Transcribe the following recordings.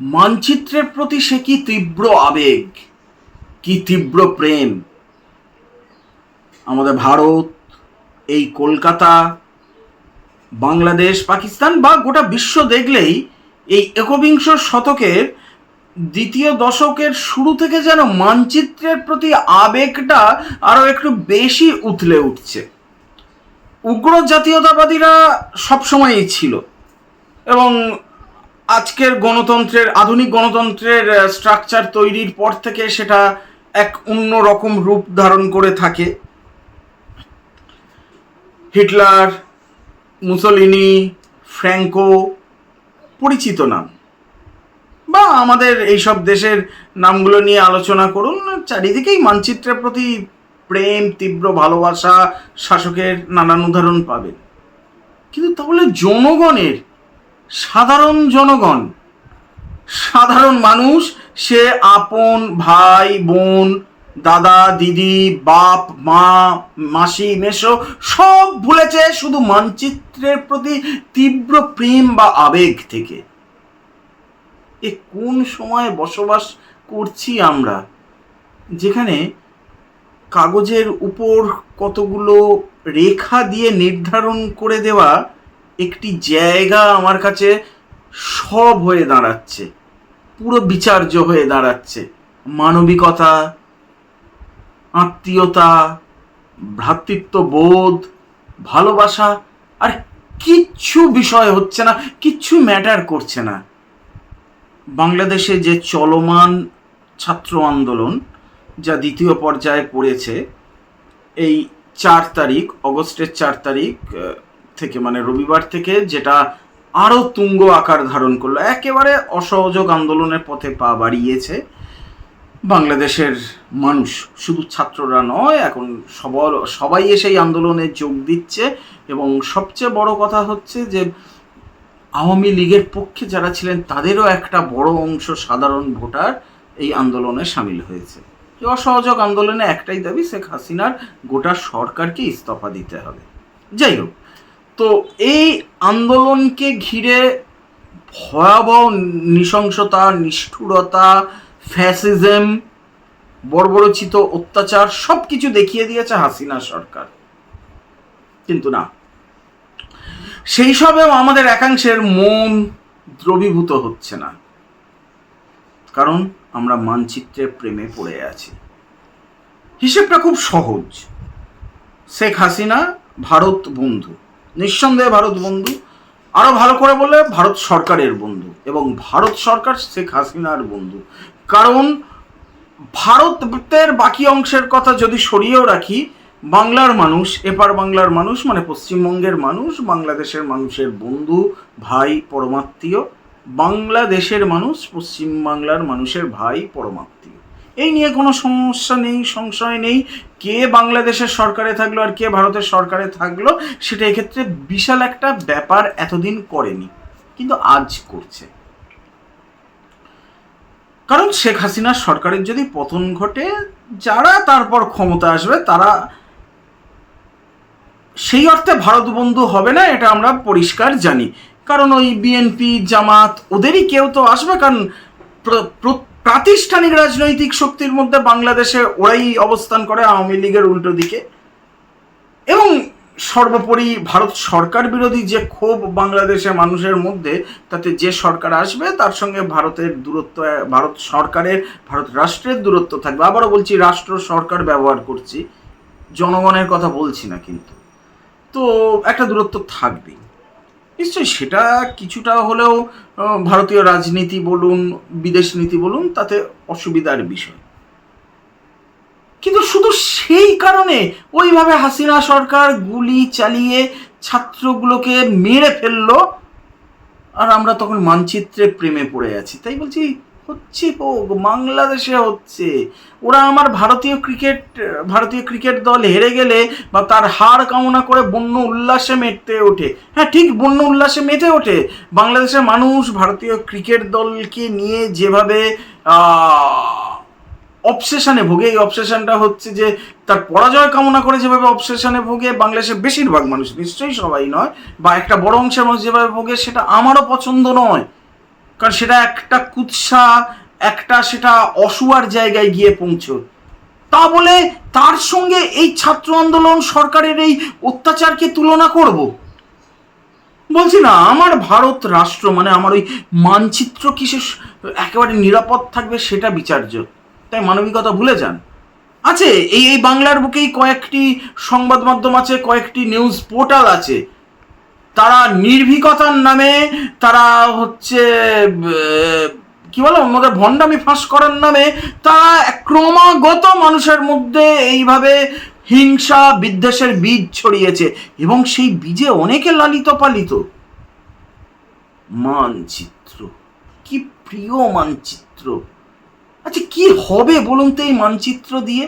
মানচিত্রের প্রতি সে কি তীব্র আবেগ? কি তীব্র প্রেম? আমাদের ভারত, এই কলকাতা, বাংলাদেশ, পাকিস্তান বা গোটা বিশ্ব দেখলেই এই একবিংশ শতকের দ্বিতীয় দশকের শুরু থেকে যেন মানচিত্রের প্রতি আবেগটা আরও একটু বেশি উথলে উঠছে। উগ্র জাতীয়তাবাদীরা সবসময়ই ছিল এবং আজকের গণতন্ত্রের, আধুনিক গণতন্ত্রের স্ট্রাকচার তৈরির পর থেকে সেটা এক অন্য রকম রূপ ধারণ করে থাকে। হিটলার, মুসলিনি, ফ্র্যাঙ্কো পরিচিত নাম। বা আমাদের এইসব দেশের নামগুলো নিয়ে আলোচনা করুন, চারিদিকেই মানচিত্রের প্রতি প্রেম, তীব্র ভালোবাসা শাসকের নানান উদাহরণ পাবেন। কিন্তু তাহলে জনগণের সাধারণ জনগণ, সাধারণ মানুষ, সে আপন ভাই, বোন, দাদা, দিদি, বাপ, মা, মাসি মেশো সব ভুলেছে শুধু মানচিত্রের প্রতি তীব্র প্রেম বা আবেগ থেকে। এ কোন সময় বসবাস করছি আমরা, যেখানে কাগজের উপর কতগুলো রেখা দিয়ে নির্ধারণ করে দেওয়া একটি জায়গা আমার কাছে সব হয়ে দাঁড়াচ্ছে। পুরো বিচার্য হয়ে দাঁড়াচ্ছে। মানবিকতা, আত্মীয়তা, ভ্রাতৃত্ব বোধ, ভালোবাসা, আর কিচ্ছু বিষয় হচ্ছে না, কিচ্ছু ম্যাটার করছে না। বাংলাদেশে যে চলমান ছাত্র আন্দোলন, যা দ্বিতীয় পর্যায়ে পড়েছে, এই চার তারিখ, অগস্টের চার তারিখ থেকে মানে রবিবার থেকে যেটা আরও তুঙ্গ আকার ধারণ করল, একেবারে অসহযোগ আন্দোলনের পথে পা বাড়িয়েছে বাংলাদেশের মানুষ। শুধু ছাত্ররা নয়, এখন সবর, সবাই এসে এই আন্দোলনে যোগ দিচ্ছে এবং সবচেয়ে বড় কথা হচ্ছে যে আওয়ামী লীগের পক্ষে যারা ছিলেন, তাদেরও একটা বড় অংশ সাধারণ ভোটার এই আন্দোলনে সামিল হয়েছে। অসহযোগ আন্দোলনে একটাই দাবি, শেখ হাসিনার গোটা সরকারকে ইস্তফা দিতে হবে। যাই হোক তো এই আন্দোলনকে ঘিরে ভয়াবহ নৃশংসতা, নিষ্ঠুরতা, ফ্যাসিজম, বর্বরচিত অত্যাচার সব কিছু দেখিয়ে দিয়েছে হাসিনা সরকার। কিন্তু না। সেই সবেও আমাদের একাংশের মন দ্রবীভূত হচ্ছে না। কারণ আমরা মানচিত্রের প্রেমে পড়ে আছি। হিসেবটা খুব সহজ। শেখ হাসিনা ভারত বন্ধু। নিঃসন্দেহে ভারত বন্ধু। আরও ভালো করে বলে ভারত সরকারের বন্ধু এবং ভারত সরকার শেখ হাসিনার বন্ধু। কারণ ভারতের বাকি অংশের কথা যদি সরিয়েও রাখি, বাংলার মানুষ, এপার বাংলার মানুষ মানে পশ্চিমবঙ্গের মানুষ, বাংলাদেশের মানুষের বন্ধু, ভাই, পরমাত্মীয়, বাংলাদেশের মানুষ, পশ্চিম বাংলার মানুষের ভাই, পরমাত্মীয়। এই নিয়ে কোনো সমস্যা নেই, সংশয় নেই। কে বাংলাদেশের সরকারে থাকল আর কে ভারতের সরকারে থাকল, সেটা এক্ষেত্রে বিশাল একটা ব্যাপার এতদিন করেনি, কিন্তু আজ করছে। কারণ শেখ হাসিনার সরকারের যদি পতন ঘটে, যারা তারপর ক্ষমতা আসবে, তারা সেই অর্থে ভারত বন্ধু হবে না, এটা আমরা পরিষ্কার জানি। কারণ ওই বিএনপি, জামাত, ওদেরই কেউ তো আসবে, কারণ প্র- প্র- প্রাতিষ্ঠানিক রাজনৈতিক শক্তির মধ্যে বাংলাদেশে ওরাই অবস্থান করে আওয়ামী লীগের উল্টো দিকে। এবং সর্বোপরি ভারত সরকার বিরোধী যে ক্ষোভ বাংলাদেশের মানুষের মধ্যে, তাতে যে সরকার আসবে, তার সঙ্গে ভারতের দূরত্ব, ভারত সরকারের, ভারত রাষ্ট্রের দূরত্ব থাকবে। আবারও বলছি, রাষ্ট্র সরকার ব্যবহার করছি। জনগণের কথা বলছি না কিন্তু। তো একটা দূরত্ব থাকবেই। নিশ্চয়ই সেটা কিছুটা হলেও ভারতীয় রাজনীতি বলুন, বিদেশ নীতি বলুন, তাতে অসুবিধার বিষয়। কিন্তু শুধু সেই কারণে ওইভাবে হাসিনা সরকার গুলি চালিয়ে ছাত্রগুলোকে মেরে ফেলল, আর আমরা তখন মানচিত্রে প্রেমে পড়ে আছি। তাই বলছি হচ্ছে পোক বাংলাদেশে হচ্ছে। ওরা আমার ভারতীয় ক্রিকেট ভারতীয় ক্রিকেট দল হেরে গেলে বা তার হার কামনা করে বন্য উল্লাসে মেতে ওঠে। হ্যাঁ ঠিক বন্য উল্লাসে মেতে ওঠে। বাংলাদেশের মানুষ ভারতীয় ক্রিকেট দলকে নিয়ে যেভাবে অবসেশনে ভোগে, এই অবসেশনটা হচ্ছে যে তার পরাজয় কামনা করে যেভাবে অবসেশনে ভোগে, বাংলাদেশের বেশিরভাগ মানুষ, নিশ্চয়ই সবাই নয়, বা একটা বড় অংশের মানুষ যেভাবে ভোগে, সেটা আমারও পছন্দ নয়। কারণ সেটা একটা কুৎসা, একটা সেটা অসুয়ার জায়গায় গিয়ে পৌঁছো তা বলে তার সঙ্গে এই ছাত্র আন্দোলন সরকারের এই অত্যাচারকে তুলনা করব? বলছি না, আমার ভারত রাষ্ট্র মানে আমার ওই মানচিত্র কিসে একেবারে নিরাপদ থাকবে সেটা বিচার্য। তাই মানবিকতা ভুলে যান। আছে, এই এই বাংলার বুকেই কয়েকটি সংবাদ মাধ্যম আছে, কয়েকটি নিউজ পোর্টাল আছে। তারা নির্ভীকতার নামে তারা হচ্ছে কি বলো আমাদের ভণ্ডামি ফাঁস করার নামে তারা ক্রমাগত মানুষের মধ্যে এইভাবে হিংসা, বিদ্বেষের বীজ ছড়িয়েছে এবং সেই বীজে অনেকে লালিত পালিত। মানচিত্র। কি প্রিয় মানচিত্র। আচ্ছা কি হবে বলুন তো এই মানচিত্র দিয়ে?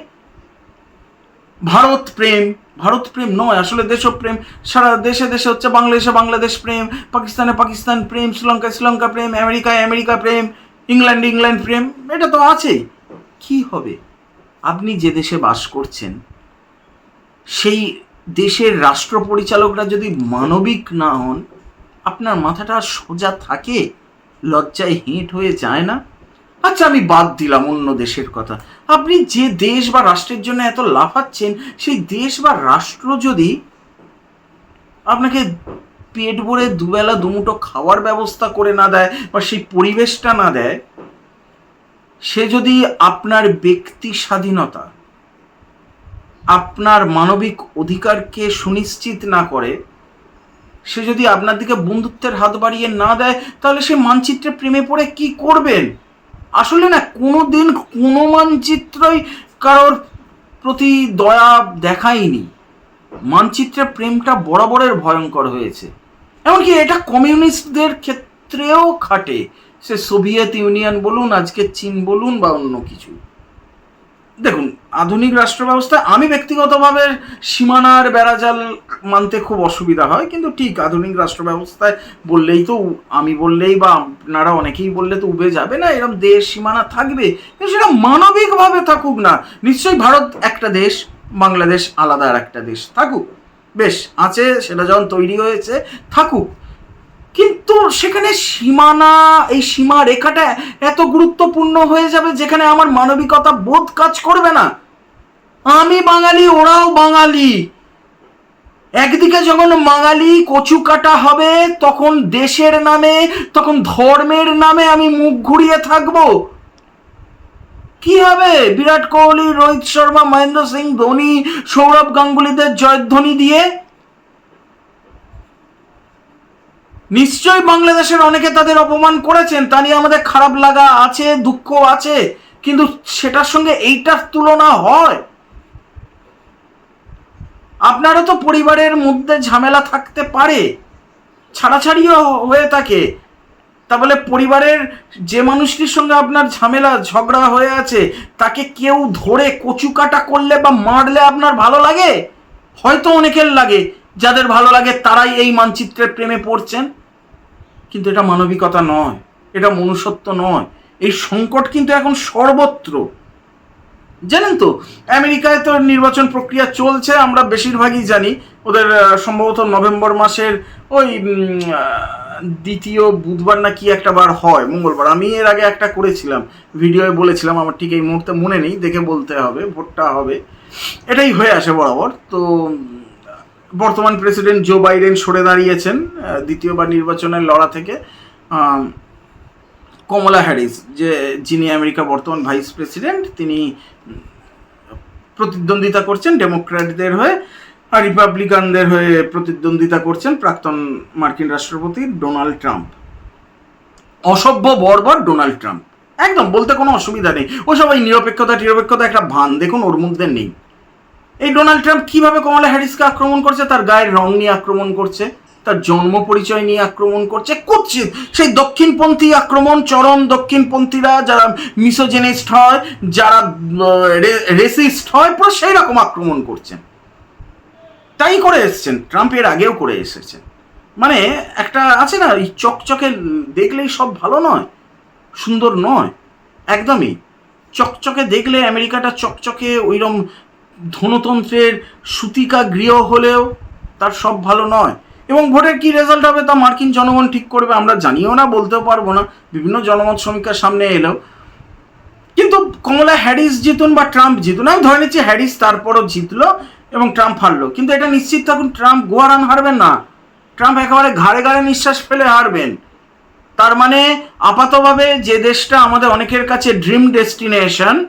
ভারত প্রেম ভারত প্রেম নয়, আসলে দেশপ্রেম সারা দেশে দেশে হচ্ছে বাংলাদেশে বাংলাদেশ প্রেম, পাকিস্তানে পাকিস্তান প্রেম, শ্রীলঙ্কায় শ্রীলঙ্কা প্রেম, আমেরিকায় আমেরিকা প্রেম, ইংল্যান্ড ইংল্যান্ড প্রেম, এটা তো আছেই। কি হবে? আপনি যে দেশে বাস করছেন, সেই দেশের রাষ্ট্র পরিচালকরা যদি মানবিক না হন, আপনার মাথাটা সোজা থাকে, লজ্জায় হেঁট হয়ে যায় না? আচ্ছা আমি বাদ দিলাম অন্য দেশের কথা। আপনি যে দেশ বা রাষ্ট্রের জন্য এত লাফাচ্ছেন, সেই দেশ বা রাষ্ট্র যদি আপনাকে পেট ভরে দুবেলা দুমুটো খাওয়ার ব্যবস্থা করে না দেয় বা সেই পরিবেশটা না দেয়, সে যদি আপনার ব্যক্তি স্বাধীনতা, আপনার মানবিক অধিকারকে সুনিশ্চিত না করে, সে যদি আপনার দিকে বন্ধুত্বের হাত বাড়িয়ে না দেয়, তাহলে সে মানচিত্রে প্রেমে পড়ে কি করবেন? আসলে না কোনো দিন কোনো মানচিত্রই কারোর প্রতি দয়া দেখায়নি। মানচিত্রের প্রেমটা বরাবরের ভয়ঙ্কর হয়েছে। এমনকি এটা কমিউনিস্টদের ক্ষেত্রেও খাটে। সে সোভিয়েত ইউনিয়ন বলুন, আজকে চীন বলুন বা অন্য কিছু। দেখুন, আধুনিক রাষ্ট্র ব্যবস্থায় আমি ব্যক্তিগতভাবে সীমানার বেড়াজাল মানতে খুব অসুবিধা হয়, কিন্তু ঠিক আধুনিক রাষ্ট্র ব্যবস্থায় বললেই তো আমি বললেই বা আপনারা অনেকেই বললে তো উবে যাবে না এরকম দেশ সীমানা থাকবে, কিন্তু সেটা মানবিকভাবে থাকুক না, নিশ্চয়ই ভারত একটা দেশ, বাংলাদেশ আলাদা আর একটা দেশ থাকুক, বেশ, আছে, সেটা যখন তৈরি হয়েছে, থাকুক। কিন্তু সেখানে সীমানা, এই সীমা রেখাটা এত গুরুত্বপূর্ণ হয়ে যাবে যেখানে আমার মানবিকতা বোধ কাজ করবে না। আমি বাঙালি, ওরাও বাঙালি। একদিকে যখন বাঙালি কচু কাটা হবে, তখন দেশের নামে, তখন ধর্মের নামে আমি মুখ ঘুরিয়ে থাকব। কি হবে? বিরাট কোহলি, রোহিত শর্মা, মহেন্দ্র সিং, ধোনি, সৌরভ গাঙ্গুলিদের জয়ধ্বনি দিয়ে নিশ্চয়ই বাংলাদেশের অনেকে তাদের অপমান করেছেন, তা নিয়ে আমাদের খারাপ লাগা আছে দুঃখ আছে, কিন্তু সেটার সঙ্গে এইটার তুলনা হয়। আপনারও তো পরিবারের মধ্যে ঝামেলা থাকতে পারে, ছাড়াছাড়িও হয়ে থাকে। তা বলে পরিবারের যে মানুষটির সঙ্গে আপনার ঝামেলা, ঝগড়া হয়ে আছে, তাকে কেউ ধরে কচু কাটা করলে বা মারলে আপনার ভালো লাগে? হয়তো অনেকের লাগে, যাদের ভালো লাগে তারাই এই মানচিত্রের প্রেমে পড়ছেন। কিন্তু এটা মানবিকতা নয়, এটা মনুষ্যত্ব নয়। এই সংকট কিন্তু এখন সর্বত্র। জানেন তো, আমেরিকায় তো নির্বাচন প্রক্রিয়া চলছে, আমরা বেশিরভাগই জানি, ওদের সম্ভবত নভেম্বর মাসের ওই দ্বিতীয় বুধবার না কি একটা বার হয়, মঙ্গলবার। আমি এর আগে একটা করেছিলাম, ভিডিওয়ে বলেছিলাম, আমার ঠিক এই মুহূর্তে মনে নেই, দেখে বলতে হবে, ভোটটা হবে। এটাই হয়ে আসে বরাবর। তো বর্তমান প্রেসিডেন্ট জো বাইডেন সরে দাঁড়িয়েছেন দ্বিতীয়বার নির্বাচনের লড়া থেকে কমলা হ্যারিস, যে, যিনি আমেরিকা বর্তমান ভাইস প্রেসিডেন্ট, তিনি প্রতিদ্বন্দ্বিতা করছেন ডেমোক্র্যাটদের হয়ে, আর রিপাবলিকানদের হয়ে প্রতিদ্বন্দ্বিতা করছেন প্রাক্তন মার্কিন রাষ্ট্রপতি ডোনাল্ড ট্রাম্প। অসভ্য বর্বর ডোনাল্ড ট্রাম্প। একদম, বলতে কোনো অসুবিধা নেই। ও সবাই নিরপেক্ষতা নিরপেক্ষতা একটা ভান, দেখুন, ওর মধ্যে নেই। এই ডোনাল্ড ট্রাম্প কীভাবে কমলা হ্যারিসকে আক্রমণ করছে, তার গায়ের রং নিয়ে আক্রমণ করছে, তার জন্ম পরিচয় নিয়ে আক্রমণ করছে, কুৎসিত সেই দক্ষিণপন্থী আক্রমণ, চরম দক্ষিণপন্থীরা যারা মিসোজেনিস্ট হয়, যারা রেসিস্ট হয়, পুরো সেই রকম আক্রমণ করছেন। তাই করে এসছেন, ট্রাম্প এর আগেও করে এসেছেন। মানে একটা আছে না, এই চকচকে দেখলেই সব ভালো নয়, সুন্দর নয়, একদমই। চকচকে দেখলে আমেরিকাটা চকচকে ওইরকম ধনতন্ত্রের সুতিকা গৃহ হলেও তার সব ভালো নয়। এবং ভোটের কি রেজাল্ট হবে তা মার্কিন জনগণ ঠিক করবে আমরা জানিও না, বলতেও পারব না। বিভিন্ন জনমত সমীক্ষার সামনে এলেও। কিন্তু কমলা হ্যারিস জিতুন বা ট্রাম্প জিতুন, আমি ধরে নিচ্ছি হ্যারিস তারপরও জিতলো এবং ট্রাম্প হারলো। কিন্তু এটা নিশ্চিত থাকুন, ট্রাম্প গোয়া রান হারবেন না। ট্রাম্প একেবারে ঘাড়ে ঘাড়ে নিঃশ্বাস ফেলে হারবেন। তার মানে আপাতভাবে যে দেশটা আমাদের অনেকের কাছে ড্রিম ডেস্টিনেশন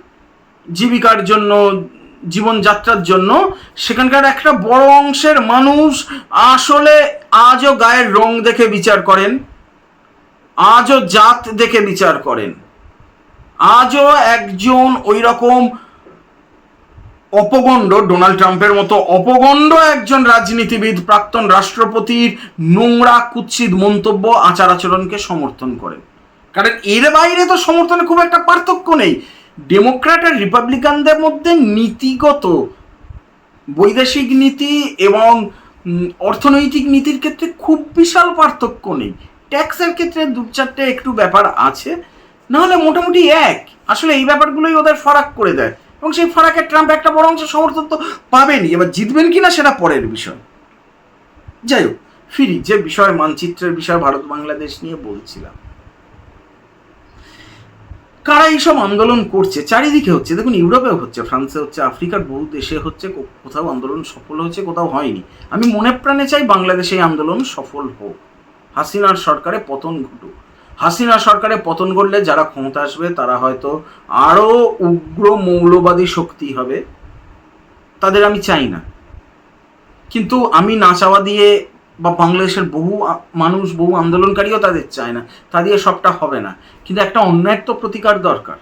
জীবিকার জন্য জীবনযাত্রার জন্য। সেখানকার একটা বড় অংশের মানুষ আসলে আজও গায়ের রং দেখে বিচার করেন, আজও জাত দেখে বিচার করেন। আজও একজন ওই রকম অপগণ্ড, ডোনাল্ড ট্রাম্পের মতো অপগণ্ড একজন রাজনীতিবিদ, প্রাক্তন রাষ্ট্রপতির নোংরা, কুৎসিত মন্তব্য, আচার আচরণকে সমর্থন করেন। কারণ এর বাইরে তো সমর্থনে খুব একটা পার্থক্য নেই। ডেমোক্র্যাট আর রিপাবলিকানদের মধ্যে নীতিগত, বৈদেশিক নীতি এবং অর্থনৈতিক নীতির ক্ষেত্রে খুব বিশাল পার্থক্য নেই। ট্যাক্সের ক্ষেত্রে দু চারটে একটু ব্যাপার আছে। নাহলে মোটামুটি এক। আসলে এই ব্যাপারগুলোই ওদের ফারাক করে দেয়। এবং সেই ফারাকে ট্রাম্প একটা বড় অংশ সমর্থন তো পাবেনই। এবার জিতবেন কিনা সেটা পরের বিষয়। যাই হোক, ফিরি, যে বিষয়, মানচিত্রের বিষয় ভারত বাংলাদেশ নিয়ে বলছিলাম। কারা এইসব আন্দোলন করছে? চারিদিকে হচ্ছে। দেখুন, ইউরোপেও হচ্ছে, ফ্রান্সে হচ্ছে, আফ্রিকার বহু দেশে হচ্ছে কোথাও আন্দোলন সফল হয়েছে, কোথাও হয়নি। আমি মনে প্রাণে চাই বাংলাদেশে এই আন্দোলন সফল হোক। হাসিনার সরকারে পতন ঘটুক। হাসিনা সরকারে পতন ঘটলে যারা ক্ষমতা আসবে, তারা হয়তো আরও উগ্র মৌলবাদী শক্তি হবে। তাদের আমি চাই না। কিন্তু আমি না চাওয়া দিয়ে বা বাংলাদেশের বহু মানুষ বহু আন্দোলনকারীও তাদের চায় না। তা দিয়ে সবটা হবে না। কিন্তু একটা অন্যায়ের তো প্রতিকার দরকার।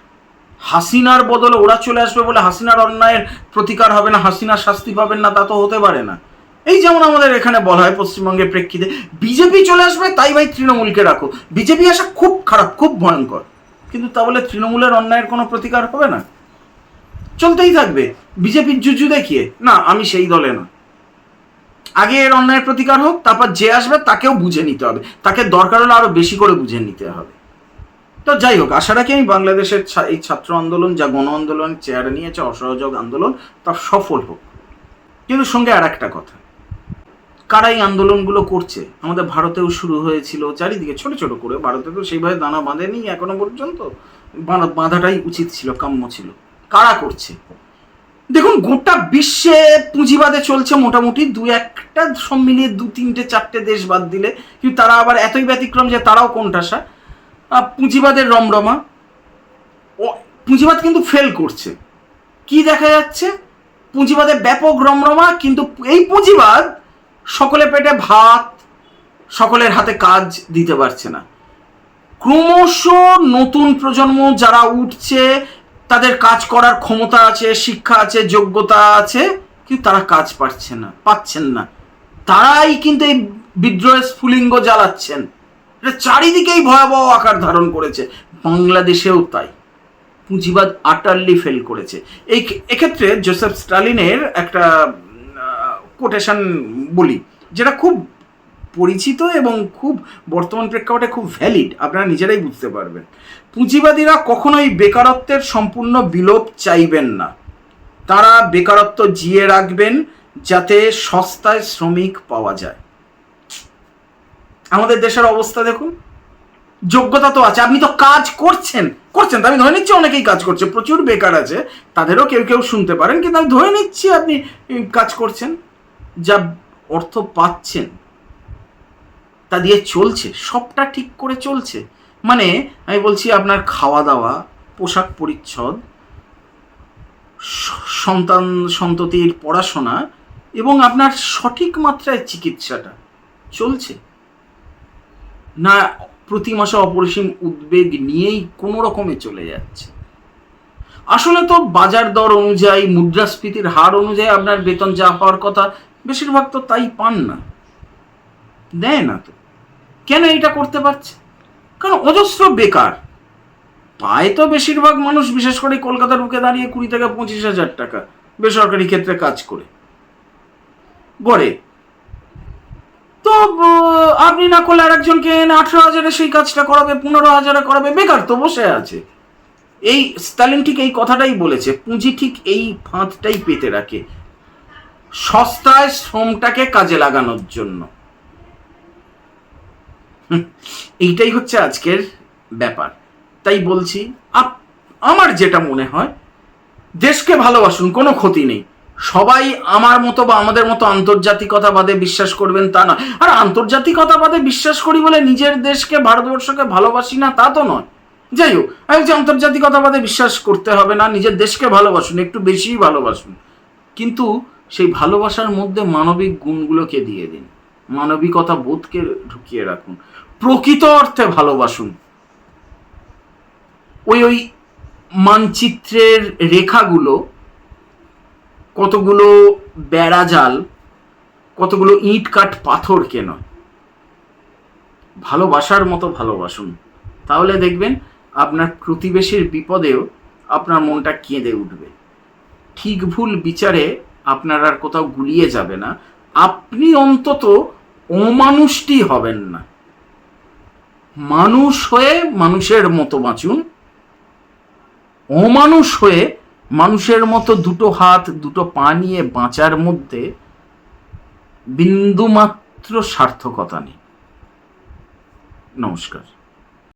হাসিনার বদলে ওরা চলে আসবে বলে হাসিনার অন্যায়ের প্রতিকার হবে না, হাসিনার শাস্তি পাবেন না, তা তো হতে পারে না। এই যেমন আমাদের এখানে বলা হয় পশ্চিমবঙ্গের প্রেক্ষিতে, বিজেপি চলে আসবে, তাই ভাই তৃণমূলকে রাখো। বিজেপি আসা খুব খারাপ, খুব ভয়ঙ্কর। কিন্তু তা বলে তৃণমূলের অন্যায়ের কোনো প্রতিকার হবে না? চলতেই থাকবে। বিজেপির জুজু দেখিয়ে, না, আমি সেই দলে না। আগে এর অন্যায়ের প্রতিকার হোক, তারপর যে আসবে তাকেও বুঝে নিতে হবে। তাকে দরকার হলে আরও বেশি করে বুঝে নিতে হবে। তো যাই হোক, আশা রাখি আমি বাংলাদেশের এই ছাত্র আন্দোলন যা গণ আন্দোলন, চেয়ারে নিয়েছে, অসহযোগ আন্দোলন তা সফল হোক। কিন্তু সঙ্গে আর একটা কথা। কারা এই আন্দোলনগুলো করছে? আমাদের ভারতেও শুরু হয়েছিল চারিদিকে ছোট ছোট করে। ভারতে তো সেইভাবে দানা বাঁধেনি এখনও পর্যন্ত। বাঁধা- বাঁধাটাই উচিত ছিল, কাম্য ছিল। কারা করছে? দেখুন গোটা বিশ্বে পুঁজিবাদে চলছে মোটামুটি। দু একটা সব মিলিয়ে দু তিনটে চারটে দেশ বাদ দিলে। কিন্তু তারা আবার এতই ব্যতিক্রম যে তারাও কোনটাসা আহ, পুঁজিবাদের রমরমা। পুঁজিবাদ কিন্তু ফেল করছে। কি দেখা যাচ্ছে? পুঁজিবাদের ব্যাপক রমরমা কিন্তু এই পুঁজিবাদ সকলে পেটে ভাত সকলের হাতে কাজ দিতে পারছে না। ক্রমশ নতুন প্রজন্ম যারা উঠছে তাদের কাজ করার ক্ষমতা আছে, শিক্ষা আছে, যোগ্যতা আছে, কিন্তু তারা কাজ পাচ্ছে না, পাচ্ছেন না। তারাই কিন্তু এই বিদ্রোহের স্ফুলিঙ্গ জ্বালাচ্ছেন। এটা চারিদিকেই ভয়াবহ আকার ধারণ করেছে। বাংলাদেশেও তাই। পুঁজিবাদ আটারলি ফেল করেছে। এই এক্ষেত্রে জোসেফ স্টালিনের একটা কোটেশন বলি, যেটা খুব পরিচিত এবং খুব বর্তমান প্রেক্ষাপটে খুব ভ্যালিড আপনারা নিজেরাই বুঝতে পারবেন। পুঁজিবাদীরা কখনোই বেকারত্বের সম্পূর্ণ বিলোপ চাইবেন না। তারা বেকারত্ব জিয়ে রাখবেন যাতে সস্তায় শ্রমিক পাওয়া যায়। আমাদের দেশের অবস্থা দেখুন। যোগ্যতা তো আছে, আপনি তো কাজ করছেন। করছেন আমি ধরে নিচ্ছি অনেকেই কাজ করছে, প্রচুর বেকার আছে, তাদেরও কেউ কেউ শুনতে পারেন, কিন্তু আমি ধরে নিচ্ছি আপনি কাজ করছেন, যা অর্থ পাচ্ছেন। তা দিয়ে চলছে, সবটা ঠিক করে চলছে। মানে আমি বলছি আপনার খাওয়া দাওয়া, পোশাক পরিচ্ছদ সন্তান সন্ততির পড়াশোনা এবং আপনার সঠিক মাত্রায় চিকিৎসাটা চলছে। না, প্রতি মাসে অপরিসীম উদ্বেগ নিয়েই কোনো রকমে চলে যাচ্ছে। আসলে তো বাজার দর অনুযায়ী, মুদ্রাস্ফীতির হার অনুযায়ী আপনার বেতন যা হওয়ার কথা, বেশিরভাগ তো তাই পান না। দেয় না তো। কেন এটা করতে পারছে? কারণ অজস্র বেকার। পায় তো বেশিরভাগ মানুষ, বিশেষ করে কলকাতার বুকে দাঁড়িয়ে কুড়ি থেকে পঁচিশ হাজার টাকা বেসরকারি ক্ষেত্রে কাজ করে। গড়ে। তো আপনি না করলে আরেকজনকে এনে আঠেরো হাজারে সেই কাজটা করাবে, পনেরো হাজারে করাবে, বেকার তো বসে আছে। এই স্টালিন ঠিক এই কথাটাই বলেছে, পুঁজি ঠিক এই ফাঁদটাই পেতে রাখে। সস্তায় শ্রমটাকে কাজে লাগানোর জন্য। এইটাই হচ্ছে আজকের ব্যাপার। তাই বলছি, আপ- আমার যেটা মনে হয়, দেশকে ভালোবাসুন, কোনো ক্ষতি নেই। সবাই আমার মতো বা আমাদের মতো আন্তর্জাতিকতাবাদে বিশ্বাস করবেন তা না আর আন্তর্জাতিকতাবাদে বিশ্বাস করি বলে নিজের দেশকে, ভারতবর্ষকে ভালোবাসি না, তা তো নয়। যাই হোক, আমি বলছি আন্তর্জাতিকতাবাদে বিশ্বাস করতে হবে না, নিজের দেশকে ভালোবাসুন, একটু বেশিই ভালোবাসুন। কিন্তু সেই ভালোবাসার মধ্যে মানবিক গুণগুলোকে দিয়ে দিন। মানবিকতা বোধকে ঢুকিয়ে রাখুন। প্রকৃত অর্থে ভালোবাসুন। ওই ওই মানচিত্রের রেখাগুলো, কতগুলো বেড়া জাল, কতগুলো ইট কাঠ পাথরকে নয় ভালোবাসার মতো ভালোবাসুন। তাহলে দেখবেন আপনার প্রতিবেশীর বিপদেও আপনার মনটা কেঁদে উঠবে। ঠিক ভুল বিচারে আপনার আর কোথাও গুলিয়ে যাবে না। আপনি অন্তত অমানুষটি হবেন না। মানুষ হয়ে মানুষের মতো বাঁচুন। অমানুষ হয়ে মানুষের মতো দুটো হাত, দুটো পা নিয়ে বাঁচার মধ্যে বিন্দুমাত্র সার্থকতা নেই। নমস্কার।